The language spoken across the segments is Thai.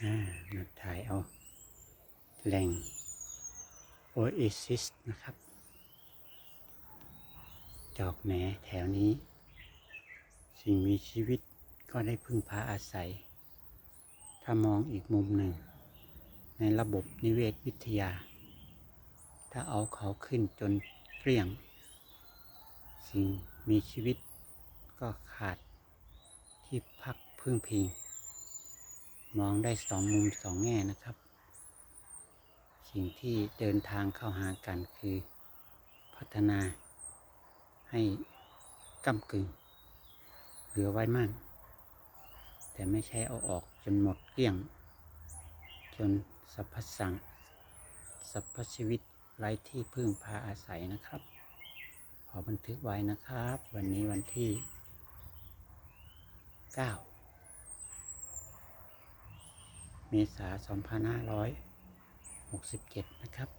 ถ่ายเอาแหล่งโอเอซิสนะครับ ดอกแหนแถวนี้ สิ่งมีชีวิตก็ได้พึ่งพาอาศัย ถ้ามองอีกมุมหนึ่ง ในระบบนิเวศวิทยา ถ้าเอาเขาขึ้นจนเกลี้ยง สิ่งมีชีวิตก็ขาดที่พักพึ่งพิง มองได้สองมุมสองแง่นะครับ สิ่งที่เดินทางเข้าหากันคือพัฒนาให้ก้ากึ่งเหลือไว้มั่นแต่ไม่ใช่เอาออกจนหมดเกลี้ยง จนสรรพสังสรรพชีวิตไร้ที่พึ่งพาอาศัยนะครับ ขอบันทึกไว้นะครับ วันนี้วันที่ 9 เมษายน2567 นะครับ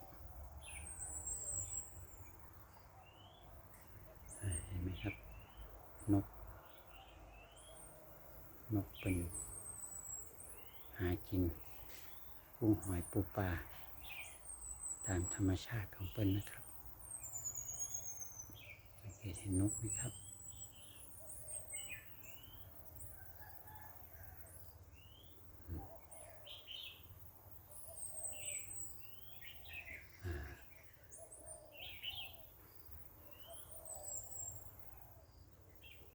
เห็นไหมครับ นก นกเป็นหากินกุ้งหอยปูปลาตามธรรมชาติของเปิ้นนะครับสังเกตเห็นนกไหมครับ